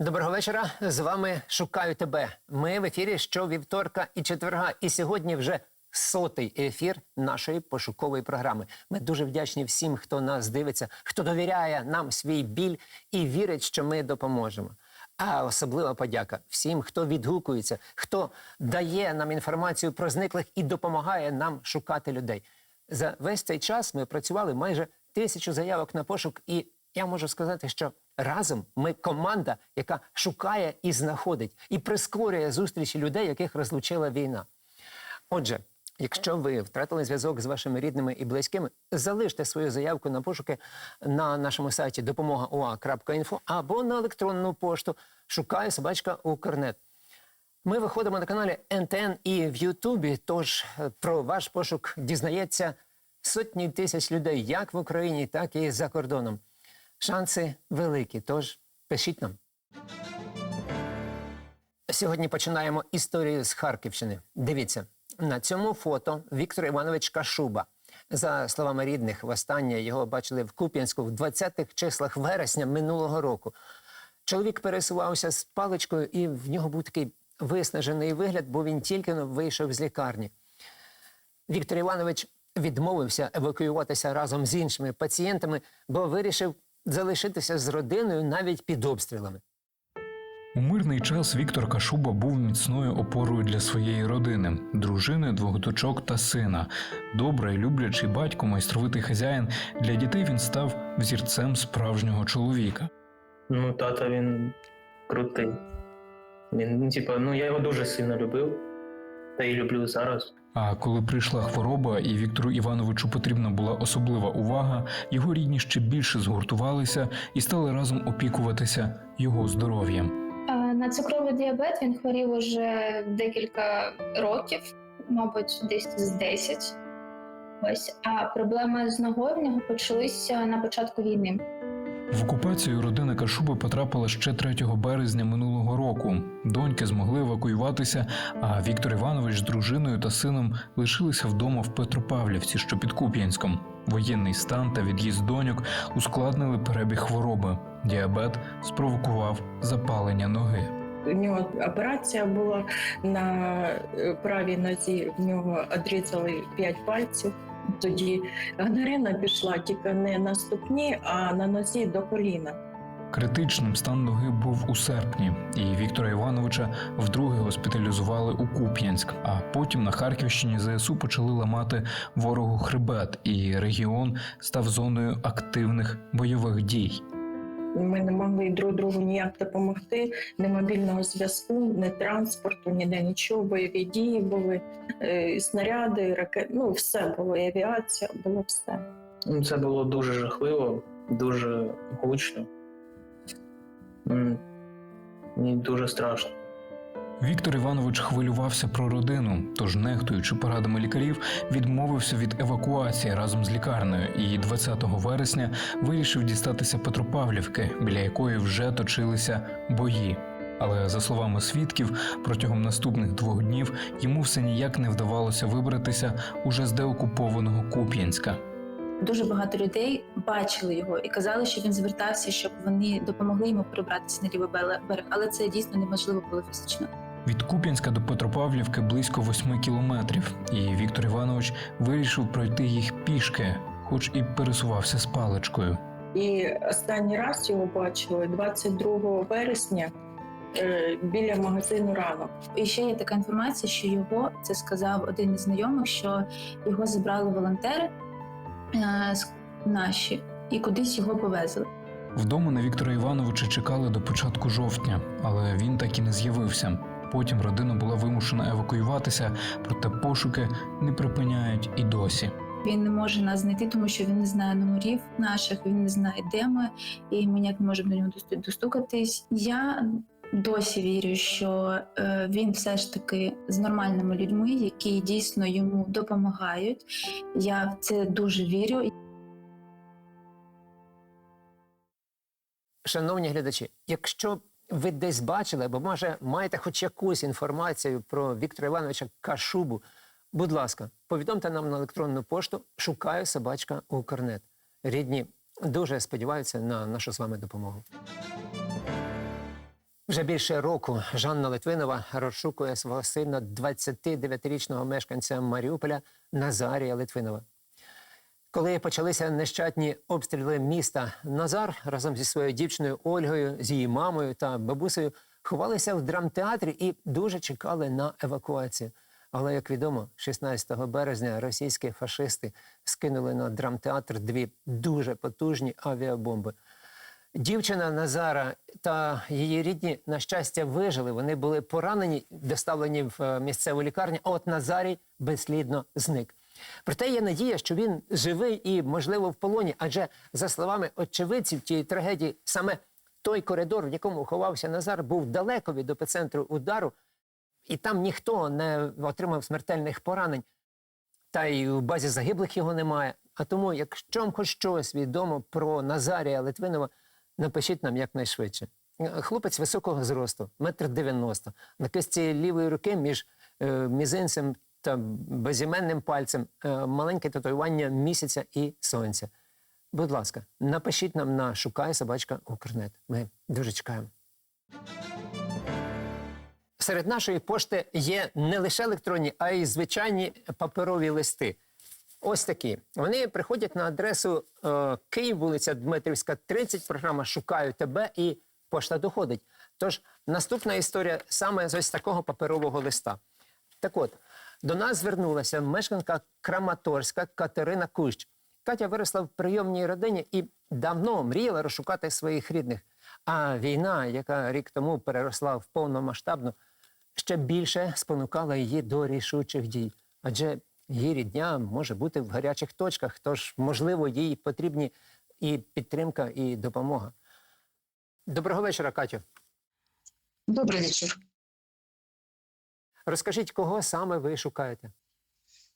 Доброго вечора. З вами шукаю тебе. Ми в ефірі щовівторка і четверга. І сьогодні вже сотий ефір нашої пошукової програми. Ми дуже вдячні всім, хто нас дивиться, хто довіряє нам свій біль і вірить, що ми допоможемо. А особлива подяка всім, хто відгукується, хто дає нам інформацію про зниклих і допомагає нам шукати людей. За весь цей час ми працювали майже тисячу заявок на пошук, і я можу сказати, що разом ми команда, яка шукає і знаходить, і прискорює зустрічі людей, яких розлучила війна. Отже, якщо ви втратили зв'язок з вашими рідними і близькими, залиште свою заявку на пошуки на нашому сайті допомога.ua.info або на електронну пошту шукаю собачка Укрнет. Ми виходимо на каналі НТН і в Ютубі. Тож е, про ваш пошук дізнається сотні тисяч людей, як в Україні, так і за кордоном. Шанси великі, тож пишіть нам. Сьогодні починаємо історію з Харківщини. Дивіться, на цьому фото Віктор Іванович Кашуба. За словами рідних, востаннє його бачили в Куп'янську в 20-х числах вересня минулого року. Чоловік пересувався з паличкою, і в нього був такий виснажений вигляд, бо він тільки вийшов з лікарні. Віктор Іванович відмовився евакуюватися разом з іншими пацієнтами, бо вирішив залишитися з родиною навіть під обстрілами. У мирний час Віктор Кашуба був міцною опорою для своєї родини, дружини, двох дочок та сина. Добрий, люблячий батько, майстровитий хазяїн. Для дітей він став взірцем справжнього чоловіка. Ну, тато він крутий. Він, ну, типа, ну я його дуже сильно любив, та й люблю зараз. А коли прийшла хвороба, і Віктору Івановичу потрібна була особлива увага, його рідні ще більше згуртувалися і стали разом опікуватися його здоров'ям. На цукровий діабет він хворів уже декілька років, мабуть, десь з 10. Ось. А проблеми з ногою в нього почалися на початку війни. В окупацію родина Кашуби потрапила ще 3 березня минулого року. Доньки змогли евакуюватися, а Віктор Іванович з дружиною та сином лишилися вдома в Петропавлівці, що під Куп'янськом. Воєнний стан та від'їзд доньок ускладнили перебіг хвороби. Діабет спровокував запалення ноги. У нього операція була на е, правій нозі, в нього відрізали 5 пальців. Тоді гангрена пішла тільки не на ступні, а на нозі до коліна. Критичним стан ноги був у серпні, і Віктора Івановича вдруге госпіталізували у Куп'янськ. А потім на Харківщині ЗСУ почали ламати ворогу хребет, і регіон став зоною активних бойових дій. Ми не могли друг другу ніяк допомогти. Ні мобільного зв'язку, ні транспорту, ніде нічого. Бойові дії були, е, снаряди, ракети. Ну все було, і авіація, було все. Ну, Це було дуже жахливо, дуже гучно. Мені дуже страшно. Віктор Іванович хвилювався про родину, тож, нехтуючи порадами лікарів, відмовився від евакуації разом з лікарнею і 20 вересня вирішив дістатися Петропавлівки, біля якої вже точилися бої. Але за словами свідків, протягом наступних двох днів йому все ніяк не вдавалося вибратися уже з деокупованого Куп'янська. Дуже багато людей бачили його і казали, що він звертався, щоб вони допомогли йому перебратися на лівий берег, але це дійсно неможливо було фізично. Від Куп'янська до Петропавлівки близько восьми кілометрів, і Віктор Іванович вирішив пройти їх пішки, хоч і пересувався з паличкою. І останній раз його бачили 22 вересня е, біля магазину ранок. І ще є така інформація, що його це сказав один із знайомих, що його забрали волонтери наші і кудись його повезли. Вдома на Віктора Івановича чекали до початку жовтня, але він так і не з'явився. Потім родина була вимушена евакуюватися, проте пошуки не припиняють і досі. Він не може нас знайти, тому що він не знає номерів наших, він не знає, де ми, і ми ніяк не можемо до нього досту- достукатись. Я досі вірю, що е, він все ж таки з нормальними людьми, які дійсно йому допомагають. Я в це дуже вірю. Шановні глядачі, якщо ви десь бачили, або може маєте хоч якусь інформацію про Віктора Івановича Кашубу, будь ласка, повідомте нам на електронну пошту шукаю собачка Укрнет. Рідні дуже сподіваються на нашу з вами допомогу. Вже більше року Жанна Литвинова розшукує свого сина 29-річного мешканця Маріуполя Назарія Литвинова. Коли почалися нещадні обстріли міста, Назар разом зі своєю дівчиною Ольгою, з її мамою та бабусею ховалися в драмтеатрі і дуже чекали на евакуацію. Але, як відомо, 16 березня російські фашисти скинули на драмтеатр дві дуже потужні авіабомби. Дівчина Назара та її рідні, на щастя, вижили. Вони були поранені, доставлені в е, місцеву лікарню, а от Назарій безслідно зник. Проте є надія, що він живий і, можливо, в полоні. Адже, за словами очевидців тієї трагедії, саме той коридор, в якому ховався Назар, був далеко від епіцентру удару, і там ніхто не отримав смертельних поранень. Та й у базі загиблих його немає. А тому, якщо вам хоч щось відомо про Назарія Литвинова, напишіть нам якнайшвидше. Е, Хлопець високого зросту, метр дев'яносто. На кисті лівої руки між е, мізинцем та безіменним пальцем е, маленьке татуювання місяця і сонця. Будь ласка, напишіть нам на шукай собачка Укрнет. Ми дуже чекаємо. Серед нашої пошти є не лише електронні, а й звичайні паперові листи. Ось такі. Вони приходять на адресу е, Київ, вулиця Дмитрівська, 30, програма Шукаю тебе і пошта доходить. Тож наступна історія саме з ось такого паперового листа. Так от, до нас звернулася мешканка Краматорська Катерина Кущ. Катя виросла в прийомній родині і давно мріяла розшукати своїх рідних. А війна, яка рік тому переросла в повномасштабну, ще більше спонукала її до рішучих дій. Адже її рідня може бути в гарячих точках, тож, можливо, їй потрібні і підтримка, і допомога. Доброго вечора, Катю. Добрый вечер. Розкажіть, кого саме ви шукаєте?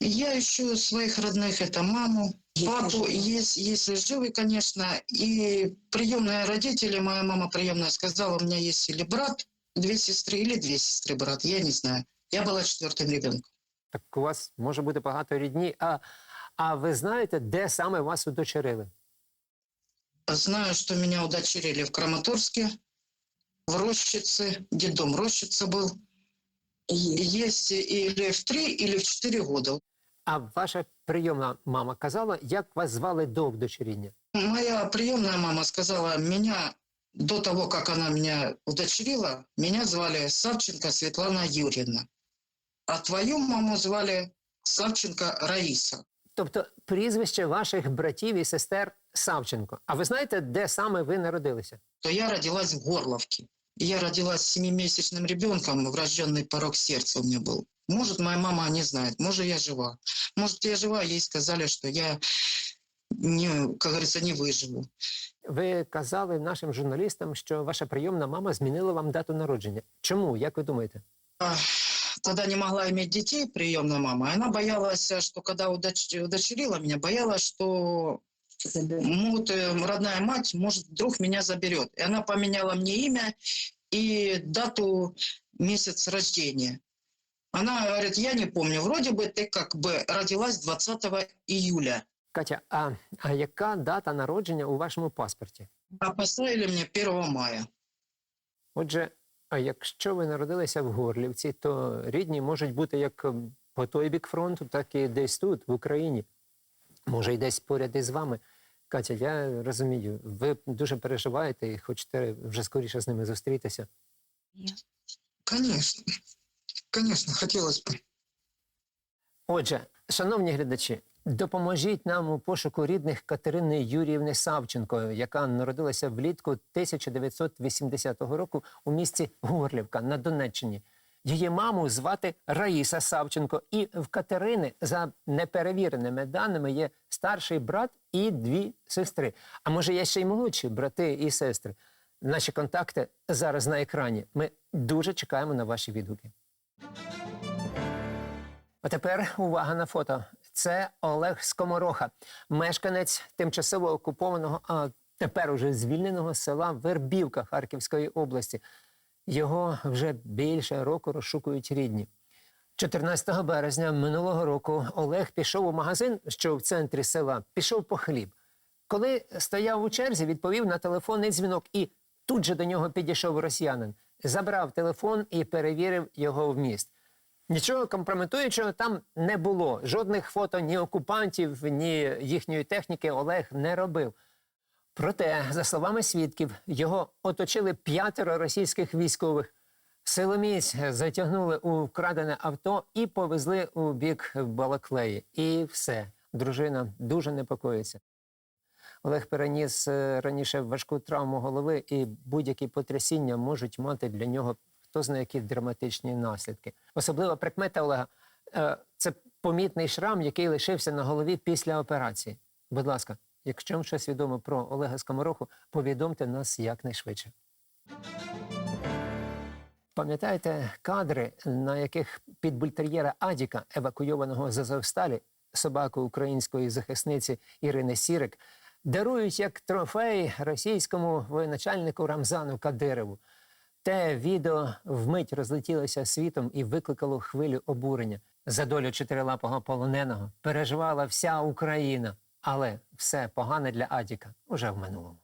Я ищу своих родных, это маму, папу, есть, если живы, конечно, и приемные родители, моя мама приемная сказала, у меня есть или брат, две сестры, или две сестры, брат, я не знаю. Я была четвертым ребенком. Так у вас може бути багато рідні. А, а ви знаєте, де саме вас удочерили? Знаю, что меня удочерили в Краматорске, в Рощице, дом Рощица был. Есть или в три, или в четыре года. А ваша прийомна мама казала, як вас звали до вдочеріння? Моя приемная мама сказала, меня до того, как она меня удочерила, меня звали Савченко Светлана Юрьевна А твою маму звали Савченко Раиса. Тобто прізвище ваших братів і сестер Савченко. А ви знаєте, де саме ви народилися? То я родилась в Горловке. И я родилась семимесячным ребенком, врожденный порог сердца у меня был. Может, моя мама не знает, может, я жива. Может, я жива, ей сказали, что я, не, как говорится, не выживу. Ви казали нашим журналістам, що ваша прийомна мама змінила вам дату народження. Чому? Як ви думаєте? А, Тогда не могла иметь детей, приемная мама. Она боялась, что когда удоч- удочерила меня, боялась, что могут, э, родная мать, может, вдруг меня заберет. И она поменяла мне имя и дату, месяц рождения. Она говорит, я не помню, вроде бы ты как бы родилась 20 июля, Катя, а, а яка дата народження у вашому паспорті? а поставили мне 1 мая. Отже, а якщо ви народилися в Горлівці, то рідні можуть бути як ем, по той бік фронту, так і десь тут, в Україні. Може, й десь поряд із вами. Катя, я розумію, ви дуже переживаєте і хочете вже скоріше з ними зустрітися. Конечно, конечно, хотелось бы. Отже, шановні глядачі, допоможіть нам у пошуку рідних Катерини Юріївни Савченко, яка народилася влітку 1980 року у місті Горлівка на Донеччині. Її маму звати Раїса Савченко, і в Катерини, за неперевіреними даними, є старший брат і дві сестри. А може, є ще й молодші брати і сестри. Наші контакти зараз на екрані. Ми дуже чекаємо на ваші відгуки. А тепер увага на фото. Це Олег Скомороха, мешканець тимчасово окупованого, а тепер уже звільненого села Вербівка Харківської області. Його вже більше року розшукують рідні. 14 березня минулого року Олег пішов у магазин, що в центрі села, пішов по хліб. Коли стояв у черзі, відповів на телефонний дзвінок і тут же до нього підійшов росіянин. забрав телефон і перевірив його вміст. Нічого компрометуючого там не було. Жодних фото ні окупантів, ні їхньої техніки Олег не робив. Проте, за словами свідків, його оточили п'ятеро російських військових. Силоміць затягнули у вкрадене авто і повезли у бік Балаклеї. І все. Дружина дуже непокоїться. Олег переніс е, раніше важку травму голови, і будь-які потрясіння можуть мати для нього хто знає які драматичні наслідки. Особлива прикмета Олега е, це помітний шрам, який лишився на голові після операції. Будь ласка, якщо вам щось відомо про Олега Скомороху, повідомте нас якнайшвидше. Пам'ятаєте кадри, на яких під бультер'єра Адіка, евакуйованого з Азовсталі, собаку української захисниці Ірини Сірик, дарують як трофей російському воєначальнику Рамзану Кадирову. Те відео вмить розлетілося світом і викликало хвилю обурення. За долю чотирилапого полоненого переживала вся Україна, але все погане для Адіка уже в минулому.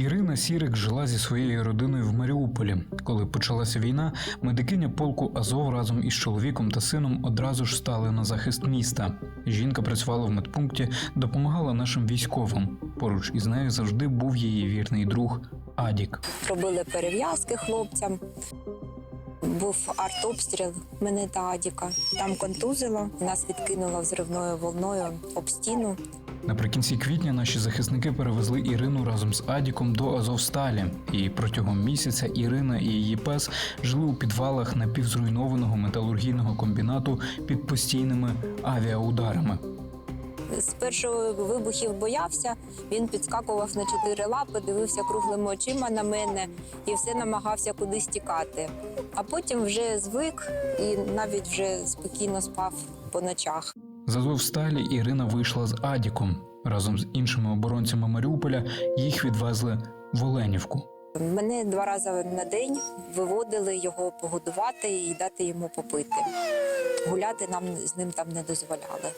Ірина Сірик жила зі своєю родиною в Маріуполі. Коли почалася війна, медикиня полку Азов разом із чоловіком та сином одразу ж стали на захист міста. Жінка працювала в медпункті, допомагала нашим військовим. Поруч із нею завжди був її вірний друг Адік. робили перев'язки хлопцям. Був артобстріл мене та Адіка. Там контузило, нас відкинуло взривною волною об стіну. Наприкінці квітня наші захисники перевезли Ірину разом з Адіком до Азовсталі. І протягом місяця Ірина і її пес жили у підвалах напівзруйнованого металургійного комбінату під постійними авіаударами. З першого вибухів боявся. Він підскакував на чотири лапи, дивився круглими очима на мене і все намагався кудись тікати. А потім вже звик і навіть вже спокійно спав по ночах. З Азовсталі Ірина вийшла з Адіком. Разом з іншими оборонцями Маріуполя їх відвезли в Оленівку. Мене два рази на день виводили його погодувати і дати йому попити. Гуляти нам з ним там не дозволяли.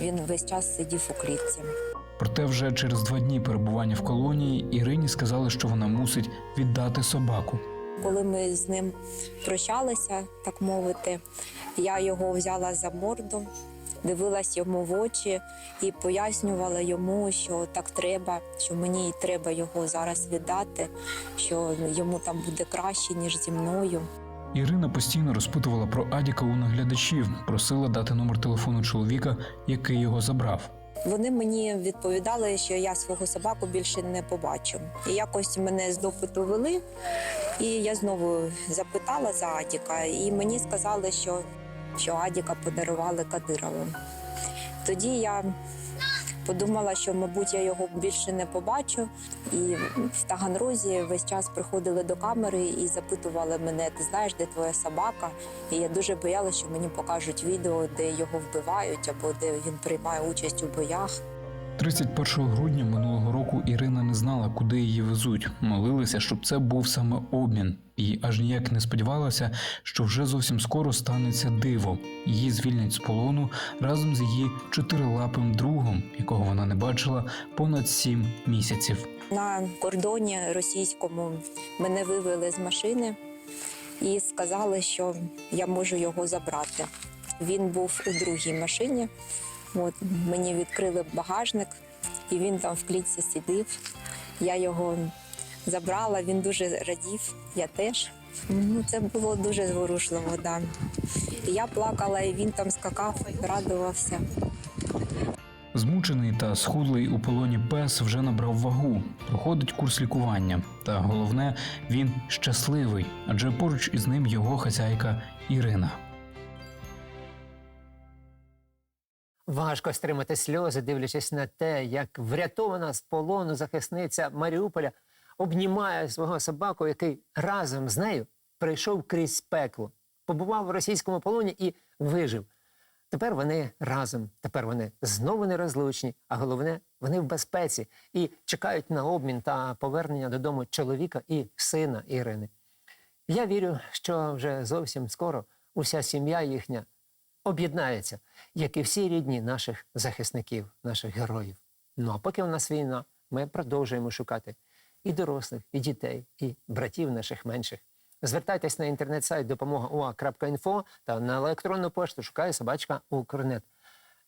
Він весь час сидів у клітці. Проте вже через два дні перебування в колонії Ірині сказали, що вона мусить віддати собаку. Коли ми з ним прощалися, так мовити, я його взяла за морду, дивилась йому в очі і пояснювала йому, що так треба, що мені треба його зараз віддати, що йому там буде краще, ніж зі мною. Ірина постійно розпитувала про Адіка у наглядачів, просила дати номер телефону чоловіка, який його забрав. Вони мені відповідали, що я свого собаку більше не побачу. І якось мене з допиту вели, і я знову запитала за Адіка, і мені сказали, що, що Адіка подарували Кадирову. Тоді я подумала, що, мабуть, я його більше не побачу. І в Таганрозі весь час приходили до камери і запитували мене: ти знаєш, де твоя собака? І я дуже боялася, що мені покажуть відео, де його вбивають або де він приймає участь у боях. 31 грудня минулого року Ірина не знала, куди її везуть. Молилася, щоб це був саме обмін, і аж ніяк не сподівалася, що вже зовсім скоро станеться диво. Її звільнять з полону разом з її чотирилапим другом, якого вона не бачила понад сім місяців. На кордоні російському мене вивели з машини і сказали, що я можу його забрати. Він був у другій машині. От мені відкрили багажник, і він там в клітці сидів. Я його забрала, він дуже радів, я теж. Ну, це було дуже зворушливо, да. Я плакала, і він там скакав, радувався. Змучений та схудлий у полоні пес вже набрав вагу, проходить курс лікування. Та головне, він щасливий, адже поруч із ним його хазяйка Ірина. Важко стримати сльози, дивлячись на те, як врятована з полону захисниця Маріуполя обнімає свого собаку, який разом з нею прийшов крізь пекло, побував в російському полоні і вижив. Тепер вони разом, тепер вони знову нерозлучні, а головне, вони в безпеці і чекають на обмін та повернення додому чоловіка і сина Ірини. Я вірю, що вже зовсім скоро уся сім'я їхня об'єднається, як і всі рідні наших захисників, наших героїв. Ну а поки у нас війна, ми продовжуємо шукати і дорослих, і дітей, і братів наших менших. Звертайтесь на інтернет-сайт допомога УА.інфо та на електронну пошту шукає собачка Укрнет.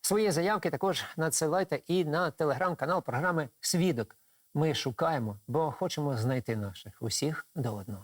Свої заявки також надсилайте і на телеграм-канал програми Свідок. Ми шукаємо, бо хочемо знайти наших усіх до одного.